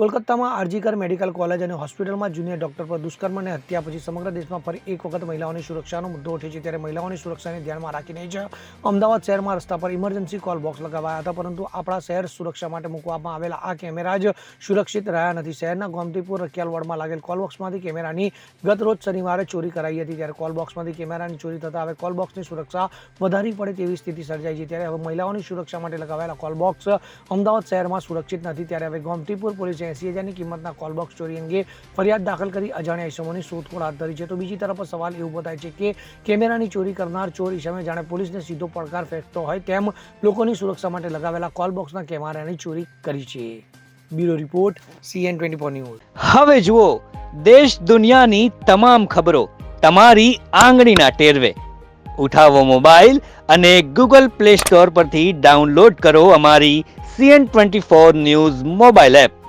કોલકાતામાં RG Kar medical college અને હોસ્પિટલમાં જુનિયર ડોક્ટર પર દુષ્કર્મ અને હત્યા પછી સમગ્ર દેશમાં ફરી એક વખત મહિલાઓની સુરક્ષાનો મુદ્દો ઉઠે છે. ત્યારે મહિલાઓની સુરક્ષાને ધ્યાનમાં રાખીને જ અમદાવાદ શહેરમાં રસ્તા પર ઇમરજન્સી કોલ બોક્સ લગાવાયા હતા. પરંતુ આપણા શહેર સુરક્ષા માટે મૂકવામાં આવેલા આ કેમેરા જ સુરક્ષિત રહ્યા નથી. શહેરના ગોમતીપુર રખિયાલવાડમાં લાગેલ કોલ બોક્સમાંથી કેમેરાની ગત રોજ શનિવારે ચોરી કરાઈ હતી. ત્યારે કોલ બોક્સમાંથી કેમેરાની ચોરી થતાં હવે કોલ બોક્સની સુરક્ષા વધારી પડે તેવી સ્થિતિ સર્જાઈ છે. ત્યારે હવે મહિલાઓની સુરક્ષા માટે લગાવેલા કોલ બોક્સ અમદાવાદ શહેરમાં સુરક્ષિત નથી. ત્યારે હવે ગોમતીપુર પોલીસે એસી હજારની કિંમતના કોલ બોક્સ ચોરી અંગે ફરિયાદ દાખલ કરી અજાણ્યા ઇસમોની શોધખોળ હાથ ધરી છે. તો બીજી તરફ સવાલ એવો થાય છે કે કેમેરાની ચોરી કરનાર ચોર ઇસમે જાણે પોલીસને સીધો પડકાર ફેંકતો હોય તેમ લોકોની સુરક્ષા માટે લગાવેલા કોલ બોક્સના કેમેરાની ચોરી કરી છે. Bureau report CN twenty four news. હવે જુઓ, દેશ દુનિયાની તમામ ખબરો તમારી આંગળીના ટેરવે. ઉઠાવો મોબાઈલ અને ગૂગલ પ્લે સ્ટોર પરથી ડાઉનલોડ કરો અમારી CN twenty four news mobile app.